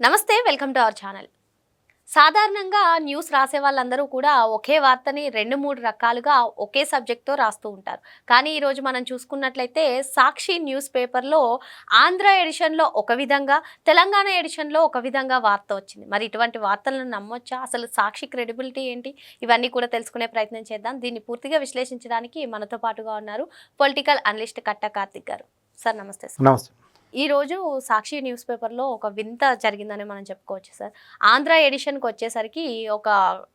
నమస్తే welcome to our channel. సాధారణంగా news రాసే వాళ్ళందరూ కూడా ఒకే వార్తని రెండు మూడు రకాలుగా ఒకే సబ్జెక్ట్తో రాస్తూ ఉంటారు. కానీ ఈరోజు మనం చూసుకున్నట్లయితే సాక్షి న్యూస్ పేపర్లో ఆంధ్ర ఎడిషన్లో ఒక విధంగా తెలంగాణ ఎడిషన్లో ఒక విధంగా వార్త వచ్చింది. మరి ఇటువంటి వార్తలను నమ్మొచ్చా? అసలు సాక్షి క్రెడిబిలిటీ ఏంటి? ఇవన్నీ కూడా తెలుసుకునే ప్రయత్నం చేద్దాం. దీన్ని పూర్తిగా విశ్లేషించడానికి మనతో పాటుగా ఉన్నారు పొలిటికల్ అనలిస్ట్ కట్ట కార్తిక్ గారు. సార్ నమస్తే సార్. నమస్తే. ఈ రోజు సాక్షి న్యూస్ పేపర్లో ఒక వింత జరిగిందని మనం చెప్పుకోవచ్చు సార్. ఆంధ్ర ఎడిషన్కి వచ్చేసరికి ఒక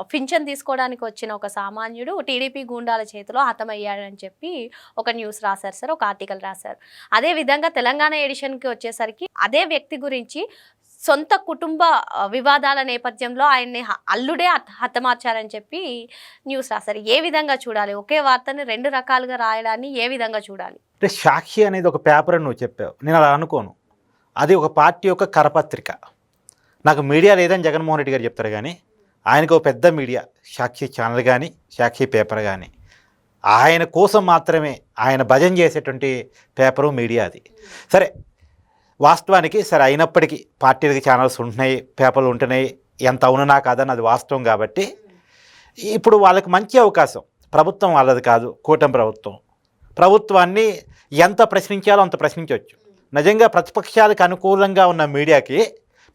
పింఛన్ తీసుకోవడానికి వచ్చిన ఒక సామాన్యుడు టీడీపీ గూండాల చేతిలో హతమయ్యాడని చెప్పి ఒక న్యూస్ రాశారు సార్ ఒక ఆర్టికల్ రాశారు. అదే విధంగా తెలంగాణ ఎడిషన్కి వచ్చేసరికి అదే వ్యక్తి గురించి సొంత కుటుంబ వివాదాల నేపథ్యంలో ఆయన్ని అల్లుడే హత- హతమార్చారని చెప్పి న్యూస్ రాశారు. ఏ విధంగా చూడాలి? ఒకే వార్తని రెండు రకాలుగా రాయడాన్ని ఏ విధంగా చూడాలి? అంటే సాక్షి అనేది ఒక పేపర్ అని నువ్వు చెప్పావు. నేను అలా అనుకోను. అది ఒక పార్టీ యొక్క కరపత్రిక. నాకు మీడియా లేదని జగన్మోహన్ రెడ్డి గారు చెప్తారు కానీ ఆయనకు ఒక పెద్ద మీడియా సాక్షి ఛానల్ కానీ సాక్షి పేపర్ కానీ. ఆయన కోసం మాత్రమే ఆయన భజన చేసేటువంటి పేపరు మీడియా అది. సరే వాస్తవానికి సరే అయినప్పటికీ పార్టీలకి ఛానల్స్ ఉంటున్నాయి పేపర్లు ఉంటున్నాయి ఎంత అవునునా కాదని అది వాస్తవం కాబట్టి ఇప్పుడు వాళ్ళకి మంచి అవకాశం. ప్రభుత్వం వాళ్ళది కాదు కూటమి ప్రభుత్వం. ప్రభుత్వాన్ని ఎంత ప్రశ్నించాలో అంత ప్రశ్నించవచ్చు. నిజంగా ప్రతిపక్షాలకు అనుకూలంగా ఉన్న మీడియాకి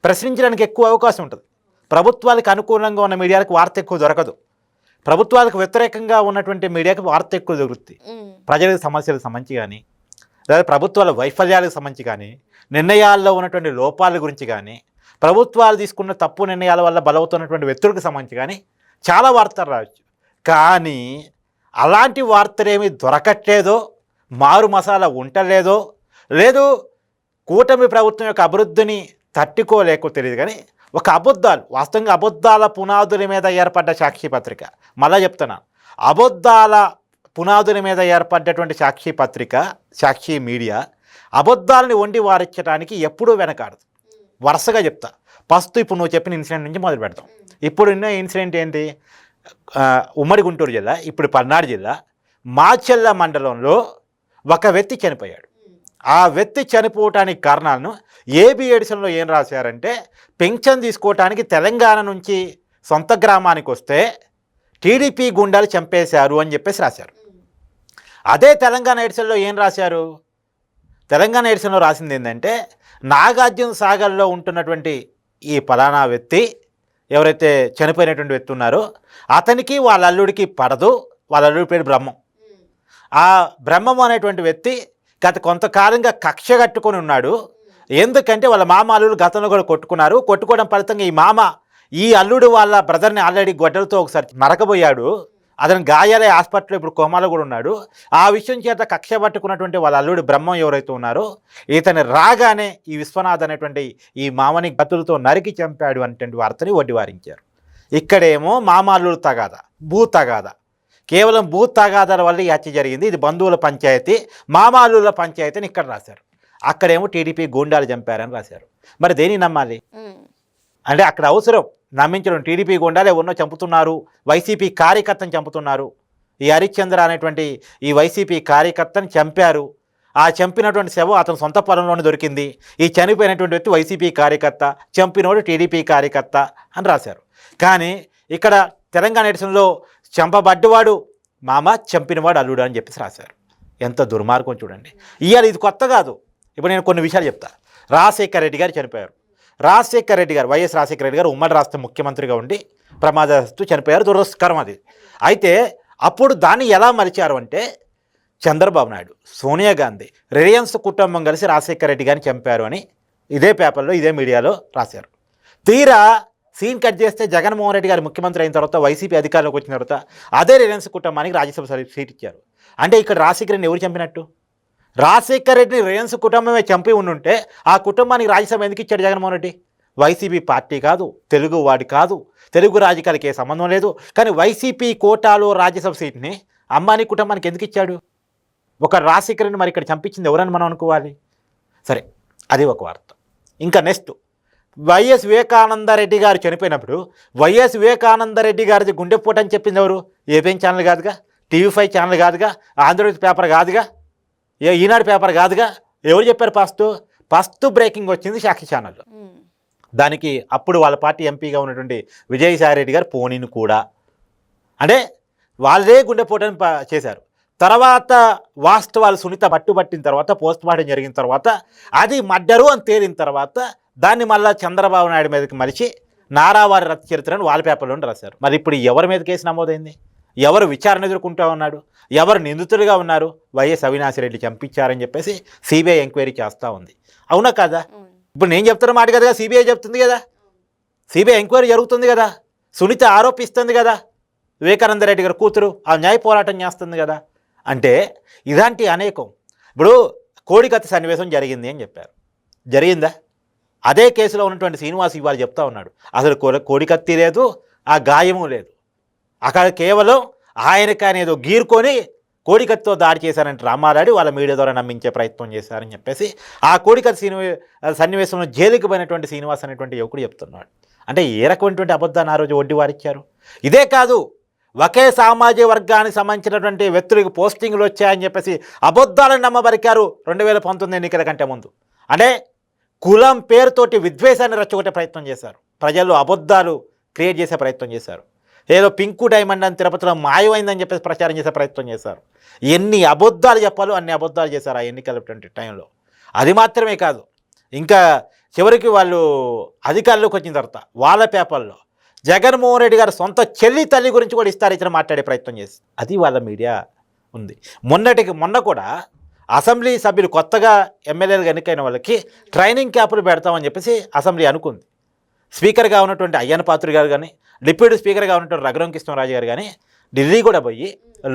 ప్రశ్నించడానికి ఎక్కువ అవకాశం ఉంటుంది. ప్రభుత్వాలకు అనుకూలంగా ఉన్న మీడియాలకు వార్త ఎక్కువ దొరకదు. ప్రభుత్వాలకు వ్యతిరేకంగా ఉన్నటువంటి మీడియాకి వార్త ఎక్కువ దొరుకుతుంది ప్రజలకు సమస్యలకు సంబంధించి కానీ లేదా ప్రభుత్వాల వైఫల్యాలకు సంబంధించి కానీ నిర్ణయాల్లో ఉన్నటువంటి లోపాల గురించి కానీ ప్రభుత్వాలు తీసుకున్న తప్పు నిర్ణయాల వల్ల బలవుతున్నటువంటి వ్యక్తులకు సంబంధించి కానీ చాలా వార్తలు రావచ్చు. కానీ అలాంటి వార్తలేమి దొరకట్లేదో మారు మసాలా ఉంటలేదో లేదు కూటమి ప్రభుత్వం యొక్క అభివృద్ధిని తట్టుకోలేకో తెలియదు కానీ ఒక అబద్ధాలు వాస్తవంగా అబద్ధాల పునాదుల మీద ఏర్పడ్డ సాక్షి పత్రిక. మళ్ళా చెప్తున్నాను అబద్ధాల పునాదుల మీద ఏర్పడ్డటువంటి సాక్షి పత్రిక సాక్షి మీడియా అబద్ధాలని వండి వారించడానికి ఎప్పుడూ వెనకాడదు. వరుసగా చెప్తా ఫస్ట్ ఇప్పుడు నువ్వు చెప్పిన ఇన్సిడెంట్ నుంచి మొదలు పెడతాం. ఇప్పుడు ఉన్న ఇన్సిడెంట్ ఏంటి? ఉమ్మడి గుంటూరు జిల్లా ఇప్పుడు పల్నాడు జిల్లా మాచెల్ల మండలంలో ఒక వ్యక్తి చనిపోయాడు. ఆ వ్యక్తి చనిపోవటానికి కారణాలను ఏబి ఎడిషన్లో ఏం రాశారంటే పెన్షన్ తీసుకోవటానికి తెలంగాణ నుంచి సొంత గ్రామానికి వస్తే టీడీపీ గుండాలు చంపేశారు అని చెప్పేసి రాశారు. అదే తెలంగాణ ఎడిషన్లో ఏం రాశారు? తెలంగాణ ఎడిషన్లో రాసింది ఏంటంటే నాగార్జున సాగర్లో ఉంటున్నటువంటి ఈ ఫలానా వ్యక్తి ఎవరైతే చనిపోయినటువంటి వ్యక్తి ఉన్నారో అతనికి వాళ్ళ అల్లుడికి పడదు వాళ్ళ అల్లుడి పేరు బ్రహ్మం. ఆ బ్రహ్మం అనేటువంటి వ్యక్తి గత కొంతకాలంగా కక్ష కట్టుకొని ఉన్నాడు. ఎందుకంటే వాళ్ళ మామ అల్లుడు గతంలో కూడా కొట్టుకున్నారు. కొట్టుకోవడం ఫలితంగా ఈ మామ ఈ అల్లుడు వాళ్ళ బ్రదర్ని ఆల్రెడీ గొడ్డలతో ఒకసారి నరకబోయాడు అతను గాయాలే హాస్పిటల్లో ఇప్పుడు కోమాలో కూడా ఉన్నాడు. ఆ విషయం చేత కక్ష పట్టుకున్నటువంటి వాళ్ళ అల్లుడు బ్రహ్మం ఎవరైతే ఉన్నారో ఇతను రాగానే ఈ విశ్వనాథ్ అనేటువంటి ఈ మామని గతులతో నరికి చంపాడు అనేటువంటి వార్తని వడ్డివారించారు ఇక్కడేమో మామ అల్లుడు తగాద భూ తగాద. కేవలం భూ తగాదాల వల్ల ఈ హత్య జరిగింది. ఇది బంధువుల పంచాయతీ మామాలుల పంచాయతీ అని ఇక్కడ రాశారు. అక్కడేమో టీడీపీ గూండాలు చంపారని రాశారు. మరి దేని నమ్మాలి? అంటే అక్కడ అవసరం. నమ్మించడం. టీడీపీ గుండాలు ఎవరినో చంపుతున్నారు. వైసీపీ కార్యకర్తను చంపుతున్నారు. ఈ హరిశ్చంద్ర అనేటువంటి ఈ వైసీపీ కార్యకర్తని చంపారు. ఆ చంపినటువంటి శవం అతని సొంత పొలంలోనే దొరికింది. ఈ చనిపోయినటువంటి వ్యక్తి వైసీపీ కార్యకర్త చంపినోడు టీడీపీ కార్యకర్త అని రాశారు. కానీ ఇక్కడ తెలంగాణ ఎడిషన్లో చంపబడ్డవాడు. మామ చంపినవాడు అల్లుడు అని చెప్పేసి రాశారు. ఎంత దుర్మార్గం చూడండి. ఇవాళ ఇది కొత్త కాదు. ఇప్పుడు నేను కొన్ని విషయాలు చెప్తా. రాజశేఖర్ రెడ్డి గారు చనిపోయారు. రాజశేఖర రెడ్డి గారు వైఎస్ రాజశేఖర రెడ్డి గారు ఉమ్మడి రాష్ట్ర ముఖ్యమంత్రిగా ఉండి ప్రమాదస్తు చనిపోయారు. దురదృష్టకరం అది. అయితే అప్పుడు దాన్ని ఎలా మలిచారు అంటే చంద్రబాబు నాయుడు సోనియా గాంధీ రిలయన్స్ కుటుంబం కలిసి రాజశేఖర రెడ్డి గారిని చంపారు అని ఇదే పేపర్లో ఇదే మీడియాలో రాశారు. తీరా సీన్ కట్ చేస్తే జగన్మోహన్ రెడ్డి గారు ముఖ్యమంత్రి అయిన తర్వాత వైసీపీ అధికారంలోకి వచ్చిన తర్వాత అదే రిలయన్స్ కుటుంబానికి రాజ్యసభ సీట్ ఇచ్చారు. అంటే ఇక్కడ రాజశేఖర రెడ్డిని ఎవరు చంపినట్టు? రాజశేఖర రెడ్డిని రిలయన్స్ కుటుంబమే చంపి ఉండుంటే ఆ కుటుంబానికి రాజ్యసభ ఎందుకు ఇచ్చాడు జగన్మోహన్ రెడ్డి? వైసీపీ పార్టీ కాదు తెలుగు వాడి కాదు తెలుగు రాజకీయాలకి ఏ సంబంధం లేదు. కానీ వైసీపీ కోటాలో రాజ్యసభ సీట్ని అంబానీ కుటుంబానికి ఎందుకు ఇచ్చాడు? ఒక రాజశేఖరని మరి ఇక్కడ చంపించింది ఎవరని మనం అనుకోవాలి? సరే అది ఒక వార్త. ఇంకా నెక్స్ట్. వైఎస్ వివేకానందరెడ్డి గారు చనిపోయినప్పుడు వైఎస్ వివేకానందరెడ్డి గారిది గుండెపోటు అని చెప్పింది ఎవరు? ఏపీఎం ఛానల్ కాదుగా? టీవీ ఫైవ్ ఛానల్ కాదుగా? ఆంధ్రజ్యోతి పేపర్ కాదుగా? ఏ ఈనాడు పేపర్ కాదుగా? ఎవరు చెప్పారు ఫస్ట్? ఫస్ట్ బ్రేకింగ్ వచ్చింది సాక్షి ఛానల్లో. ఉమ్, దానికి అప్పుడు వాళ్ళ పార్టీ ఎంపీగా ఉన్నటువంటి విజయసాయి రెడ్డి గారు పోనీని కూడా. అంటే వాళ్ళే గుండెపోటని చేశారు. తర్వాత వాస్తవాలు సునీత పట్టుబట్టిన తర్వాత పోస్ట్ మార్టం జరిగిన తర్వాత అది మడ్డరు అని తేలిన తర్వాత దాన్ని మళ్ళా చంద్రబాబు నాయుడు మీదకి మలిచి నారావారి రథ చరిత్రను వాల్ పేపర్లో రాశారు. మరి ఇప్పుడు ఎవరి మీద కేసు నమోదైంది? ఎవరు విచారణ ఎదుర్కొంటూ ఉన్నాడు ఎవరు నిందితులుగా ఉన్నారు? వైఎస్ అవినాష్ రెడ్డి చంపించారని చెప్పేసి సిబిఐ ఎంక్వైరీ చేస్తూ ఉంది. అవునా కాదా. ఇప్పుడు నేను చెప్తున్న మాట కదా సిబిఐ చెప్తుంది కదా? సిబిఐ ఎంక్వైరీ జరుగుతుంది కదా? సునీత ఆరోపిస్తుంది కదా? వివేకానంద రెడ్డి గారి కూతురు ఆ న్యాయ పోరాటం చేస్తుంది కదా? అంటే ఇలాంటి అనేకం. ఇప్పుడు కోడికత్తి సన్నివేశం జరిగింది అని చెప్పారు. జరిగిందా? అదే కేసులో ఉన్నటువంటి శ్రీనివాస్ ఇవాళ చెప్తా ఉన్నాడు. అసలు కోడి కోడికత్తి లేదు ఆ గాయము లేదు. అక్కడ కేవలం ఆయన ఏదో గీరుకొని కోడికత్తితో దాడి చేశారంటే రామారాడి వాళ్ళ మీడియా ద్వారా నమ్మించే ప్రయత్నం చేశారని చెప్పేసి ఆ కోడికత్తి శ్రీనివే సన్నివేశంలో జైలుకి పోయినటువంటి శ్రీనివాస్ అనేటువంటి యువకుడు చెప్తున్నాడు. అంటే ఏ రకమైనటువంటి అబద్ధాన్ని ఆ రోజు వడ్డీ వారిచ్చారు? ఇదే కాదు ఒకే సామాజిక వర్గానికి సంబంధించినటువంటి వ్యక్తులకు పోస్టింగ్లు వచ్చాయని చెప్పేసి అబద్ధాలను నమ్మబరికారు రెండు వేల పంతొమ్మిది ఎన్నికల కంటే ముందు. అంటే కులం పేరుతోటి విద్వేషాన్ని రెచ్చగొట్టే ప్రయత్నం చేశారు. ప్రజల్లో అబద్ధాలు క్రియేట్ చేసే ప్రయత్నం చేశారు. ఏదో పింకు డైమండ్ అని తిరుపతిలో మాయమైందని చెప్పేసి ప్రచారం చేసే ప్రయత్నం చేశారు. ఎన్ని అబద్ధాలు చెప్పాలో అన్ని అబద్ధాలు చేశారు ఆ ఎన్నికలటువంటి టైంలో. అది మాత్రమే కాదు. ఇంకా చివరికి వాళ్ళు అధికారంలోకి వచ్చిన తర్వాత వాళ్ళ పేపర్లో జగన్మోహన్ రెడ్డి గారు సొంత చెల్లి తల్లి గురించి కూడా ఇస్తారు ఇచ్చిన మాట్లాడే ప్రయత్నం చేసి అది వాళ్ళ మీడియా ఉంది. మొన్నటికి మొన్న కూడా అసెంబ్లీ సభ్యులు కొత్తగా ఎమ్మెల్యేలుగా ఎన్నికైన వాళ్ళకి ట్రైనింగ్ క్యాంపులు పెడతామని చెప్పేసి అసెంబ్లీ అనుకుంది. స్పీకర్గా ఉన్నటువంటి అయ్యన్న పాత్రుడు గారు కానీ డిప్యూటీ స్పీకర్గా ఉన్నటువంటి రఘురం కృష్ణరాజు గారు కానీ ఢిల్లీ కూడా పోయి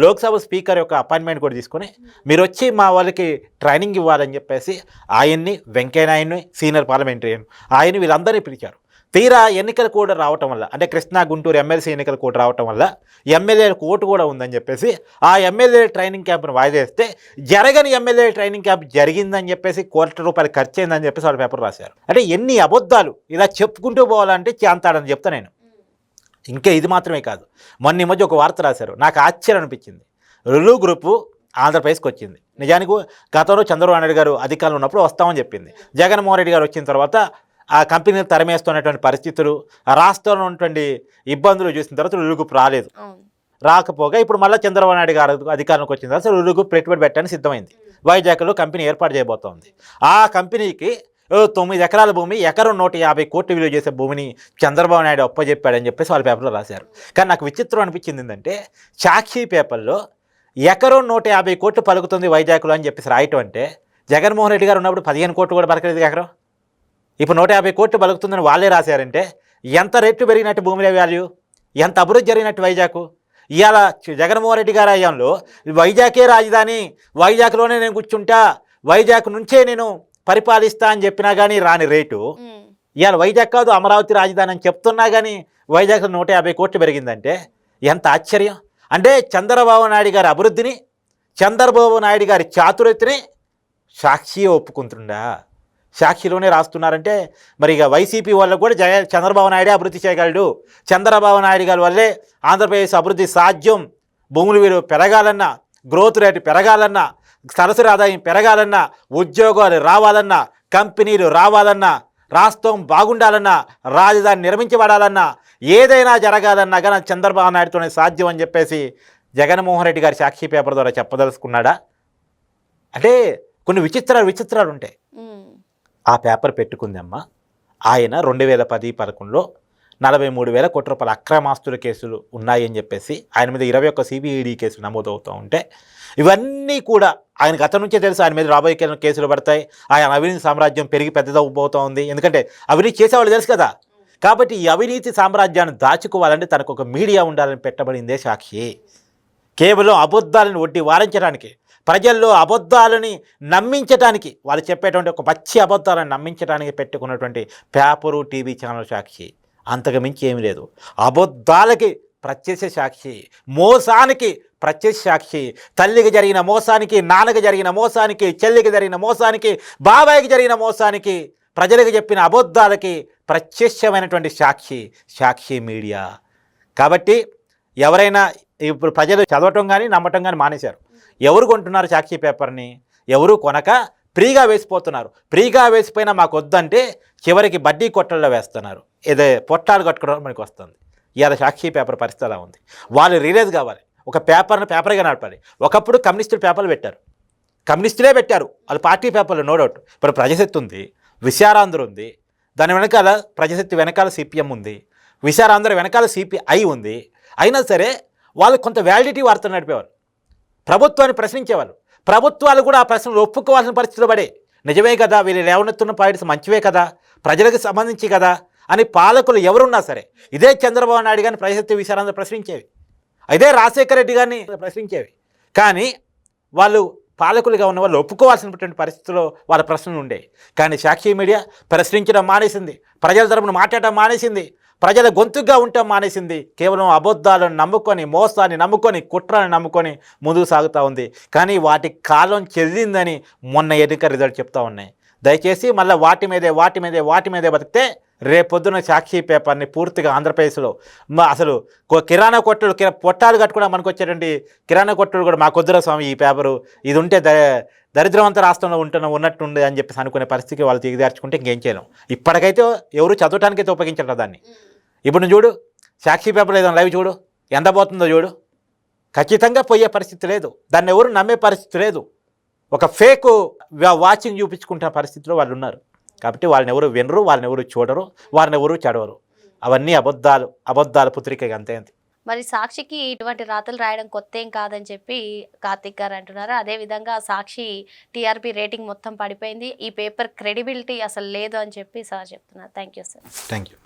లోక్సభ స్పీకర్ యొక్క అపాయింట్మెంట్ కూడా తీసుకొని మీరు వచ్చి మా వాళ్ళకి ట్రైనింగ్ ఇవ్వాలని చెప్పేసి ఆయన్ని వెంకయ్యనాయుడిని సీనియర్ పార్లమెంటరీ ఆయన్ని వీళ్ళందరినీ పిలిచారు. తీరా ఎన్నికల కూడా రావటం వల్ల అంటే కృష్ణా గుంటూరు ఎమ్మెల్సీ ఎన్నికల కూడా రావటం వల్ల ఎమ్మెల్యేల కోర్టు కూడా ఉందని చెప్పేసి ఆ ఎమ్మెల్యే ట్రైనింగ్ క్యాంప్ను వాయిదేస్తే జరగని ఎమ్మెల్యే ట్రైనింగ్ క్యాంప్ జరిగిందని చెప్పేసి కోట్ల రూపాయలు ఖర్చు అయిందని చెప్పేసి వాళ్ళ పేపర్ రాశారు. అంటే ఎన్ని అబద్ధాలు ఇలా చెప్పుకుంటూ పోవాలంటే చేంతాడని చెప్తా నేను. ఇంకా ఇది మాత్రమే కాదు. మొన్న ఈ మధ్య ఒక వార్త రాశారు. నాకు ఆశ్చర్యం అనిపించింది. రులు గ్రూపు ఆంధ్రప్రదేశ్కి వచ్చింది. నిజానికి గతంలో చంద్రబాబు నాయుడు గారు అధికారంలో ఉన్నప్పుడు వస్తామని చెప్పింది. జగన్మోహన్ రెడ్డి గారు వచ్చిన తర్వాత ఆ కంపెనీని తరిమేస్తున్నటువంటి పరిస్థితులు రాష్ట్రంలో ఉన్నటువంటి ఇబ్బందులు చూసిన తర్వాత గ్రూప్ రాలేదు. రాకపోగా ఇప్పుడు మళ్ళీ చంద్రబాబు నాయుడు గారు అధికారంలోకి వచ్చిన తర్వాత రులుగు పెట్టుబడి పెట్టడానికి సిద్ధమైంది. వైజాగ్లో కంపెనీ ఏర్పాటు చేయబోతోంది. ఆ కంపెనీకి తొమ్మిది ఎకరాల భూమి ఎకరం నూట యాభై కోట్లు విలువ చేసే భూమిని చంద్రబాబు నాయుడు అప్పచెప్పాడని చెప్పేసి వాళ్ళ పేపర్లో రాశారు. కానీ నాకు విచిత్రం అనిపించింది ఏంటంటే సాక్షి పేపర్లో ఎకరం నూట యాభై కోట్లు పలుకుతుంది వైజాగ్లో అని చెప్పేసి రాయటం అంటే జగన్మోహన్ రెడ్డి గారు ఉన్నప్పుడు పదిహేను కోట్లు కూడా పలకలేదు ఎకరం. ఇప్పుడు నూట యాభై కోట్లు పలుకుతుందని వాళ్ళే రాశారంటే ఎంత రేట్లు పెరిగినట్టు భూమిలో వాల్యూ ఎంత అభివృద్ధి జరిగినట్టు వైజాగ్? ఇవాళ జగన్మోహన్ రెడ్డి గారి అయ్యంలో వైజాగే రాజధాని వైజాగ్లోనే నేను కూర్చుంటా వైజాగ్ నుంచే నేను పరిపాలిస్తా అని చెప్పినా కానీ రాని రేటు. ఇవాళ వైజాగ్ కాదు అమరావతి రాజధాని అని చెప్తున్నా కానీ వైజాగ్లో నూట యాభై కోట్లు పెరిగిందంటే ఎంత ఆశ్చర్యం? అంటే చంద్రబాబు నాయుడు గారి అభివృద్ధిని చంద్రబాబు నాయుడు గారి చాతురతని సాక్షి ఒప్పుకుంటుండా? సాక్షిలోనే రాస్తున్నారంటే మరి ఇక వైసీపీ వాళ్ళకు కూడా జగ చంద్రబాబు నాయుడే అభివృద్ధి చేయగలడు. చంద్రబాబు నాయుడు గారి వల్లే ఆంధ్రప్రదేశ్ అభివృద్ధి సాధ్యం. భూముల వీరు పెరగాలన్నా గ్రోత్ రేటు పెరగాలన్నా సరసరి ఆదాయం పెరగాలన్నా ఉద్యోగాలు రావాలన్నా కంపెనీలు రావాలన్నా రాష్ట్రం బాగుండాలన్నా రాజధాని నిర్మించబడాలన్నా ఏదైనా జరగాలన్నా కానీ చంద్రబాబు నాయుడుతోనే సాధ్యం అని చెప్పేసి జగన్మోహన్ రెడ్డి గారి సాక్షి పేపర్ ద్వారా చెప్పదలుచుకున్నాడా? అంటే కొన్ని విచిత్రాలు విచిత్రాలు ఉంటాయి ఆ పేపర్ పెట్టుకుందమ్మా. ఆయన రెండు వేల పది పదకొండులో నలభై మూడు వేల కోట్ల రూపాయల అక్రమాస్తుల కేసులు ఉన్నాయని చెప్పేసి ఆయన మీద ఇరవై ఒక్క సిబిఐడి కేసులు నమోదవుతూ ఉంటే ఇవన్నీ కూడా ఆయన గతం నుంచే తెలుసు ఆయన మీద రాబోయే కేసులు పడతాయి. ఆయన అవినీతి సామ్రాజ్యం పెరిగి పెద్దదవ్వబోతూ ఉంది. ఎందుకంటే అవినీతి చేసేవాళ్ళు తెలుసు కదా. కాబట్టి ఈ అవినీతి సామ్రాజ్యాన్ని దాచుకోవాలంటే తనకు ఒక మీడియా ఉండాలని పెట్టబడిందే సాక్షి. కేవలం అబద్ధాలను వడ్డీ వారించడానికి. ప్రజల్లో అబద్ధాలని నమ్మించడానికి వాళ్ళు చెప్పేటువంటి ఒక పచ్చి అబద్ధాలను నమ్మించడానికి పెట్టుకున్నటువంటి పేపరు టీవీ ఛానల్ సాక్షి. అంతకు మించి ఏమీ లేదు. అబద్ధాలకి ప్రత్యక్ష సాక్షి మోసానికి ప్రత్యక్ష సాక్షి తల్లికి జరిగిన మోసానికి నాన్నకి జరిగిన మోసానికి చెల్లికి జరిగిన మోసానికి బాబాయికి జరిగిన మోసానికి ప్రజలకు చెప్పిన అబద్ధాలకి ప్రత్యక్షమైనటువంటి సాక్షి సాక్షి మీడియా. కాబట్టి ఎవరైనా ఇప్పుడు ప్రజలు చదవటం కానీ నమ్మటం కానీ మానేశారు. ఎవరు కొంటున్నారు సాక్షి పేపర్ని? ఎవరు కొనక ఫ్రీగా వేసిపోతున్నారు. ఫ్రీగా వేసిపోయినా మాకు వద్దంటే చివరికి బడ్డీ కొట్టల్లో వేస్తున్నారు. ఇదే పొట్టాలు కట్టుకోవడం మనకి వస్తుంది. ఇవాళ సాక్షి పేపర్ పరిస్థితి అలా ఉంది. వాళ్ళు రిలీజ్ కావాలి. ఒక పేపర్ను పేపర్గా నడపాలి. ఒకప్పుడు కమ్యూనిస్టులు పేపర్లు పెట్టారు. కమ్యూనిస్టులే పెట్టారు. వాళ్ళు పార్టీ పేపర్లు నో డౌట్. ఇప్పుడు ప్రజశక్తి ఉంది. విశారాంధ్ర ఉంది. దాని వెనకాల ప్రజశక్తి వెనకాల సిపిఎం ఉంది. విశారాంధ్ర వెనకాల సిపిఐ ఉంది. అయినా సరే వాళ్ళు కొంత వ్యాలిడిటీ వార్తలు నడిపేవారు. ప్రభుత్వాన్ని ప్రశ్నించేవాళ్ళు. ప్రభుత్వాలు కూడా ఆ ప్రశ్నలు ఒప్పుకోవాల్సిన పరిస్థితులు పడే. నిజమే కదా వీళ్ళు లేవనెత్తున్న పాయింట్స్ మంచివే కదా ప్రజలకు సంబంధించి కదా అని పాలకులు ఎవరున్నా సరే ఇదే చంద్రబాబు నాయుడు గారిని ప్రజాశక్తి విషయాలందరూ ప్రశ్నించేవి. ఇదే రాజశేఖర రెడ్డి గారిని ప్రశ్నించేవి. కానీ వాళ్ళు పాలకులుగా ఉన్న వాళ్ళు ఒప్పుకోవాల్సినటువంటి పరిస్థితుల్లో వాళ్ళ ప్రశ్నలు ఉండేవి కానీ సాక్షి మీడియా ప్రశ్నించడం మానేసింది. ప్రజల తరపున మాట్లాడడం మానేసింది. ప్రజల గొంతుగా ఉండటం మానేసింది. కేవలం అబద్ధాలను నమ్ముకొని మోసాన్ని నమ్ముకొని కుట్రాన్ని నమ్ముకొని ముందుకు సాగుతూ ఉంది. కానీ వాటి కాలం చెల్లిందని మొన్న ఎన్నిక రిజల్ట్ చెప్తా ఉన్నాయి. దయచేసి మళ్ళీ వాటి మీదే వాటి మీదే వాటి మీదే బతికితే రేపొద్దున సాక్షి పేపర్ని పూర్తిగా ఆంధ్రప్రదేశ్లో అసలు కొ- కిరాణా కొట్టులు కిరా పొట్టాలు కట్టుకోవడం మనకు వచ్చేటువంటి కిరాణా కొట్టులు కూడా మాకొద్దురా స్వామి ఈ పేపరు. ఇది ఉంటే ద దరిద్రవంత రాష్ట్రంలో ఉంటున్న ఉన్నట్టుండే అని చెప్పేసి అనుకునే పరిస్థితికి వాళ్ళు దిగదార్చుకుంటే ఇంకేం చేయలేం. ఇప్పటికైతే ఎవరు చదవటానికైతే ఉపయోగించరు దాన్ని. ఇప్పుడు నువ్వు చూడు సాక్షి పేపర్ ఏదో లైవ్ చూడు ఎంత పోతుందో చూడు. ఖచ్చితంగా పోయే పరిస్థితి లేదు. దాన్ని ఎవరు నమ్మే పరిస్థితి లేదు. ఒక ఫేక్ వాచింగ్ చూపించుకుంటున్న పరిస్థితిలో వాళ్ళు ఉన్నారు. కాబట్టి వాళ్ళని ఎవరు వినరు వాళ్ళని ఎవరు చూడరు వారిని ఎవరు చడవరు అవన్నీ అబద్ధాలు అబద్ధాల పుత్రిక అంతే అంతే. మరి సాక్షికి ఇటువంటి రాతలు రాయడం కొత్త ఏం కాదని చెప్పి కార్తిక్ గారు అంటున్నారు. అదే విధంగా సాక్షి టీఆర్పీ రేటింగ్ మొత్తం పడిపోయింది. ఈ పేపర్ క్రెడిబిలిటీ అసలు లేదు అని చెప్పి సార్ చెప్తున్నారు. Thank you sir. Thank you